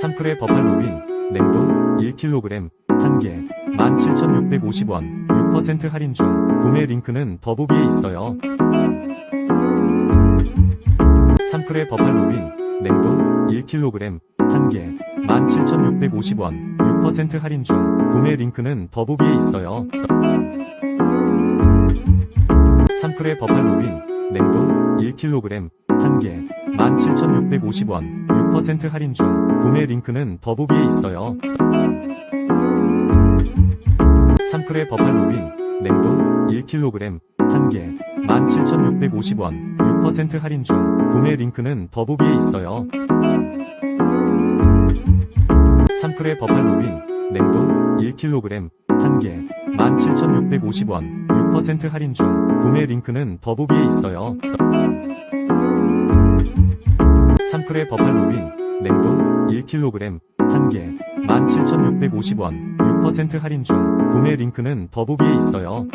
참프레 버팔로윈 냉동 1kg 1개 17,650원 6% 할인 중 구매 링크는 더보기에 있어요. 참프레 버팔로윈 냉동 1kg 1개 17,650원 6% 할인 중 구매 링크는 더보기에 있어요. 참프레 버팔로윈 냉동 1kg 1개 17,650원 6% 할인 중 구매 링크는 더보기에 있어요. 참프레 버팔로윈 냉동 1kg 1개 17,650원 6% 할인 중 구매 링크는 더보기에 있어요. 참프레 버팔로윈 냉동 1kg 1개 17,650원 6% 할인 중 구매 링크는 더보기에 있어요. 참프레 버팔로윈 냉동 1kg 1개 17,650원 6% 할인 중 구매 링크는 더보기에 있어요.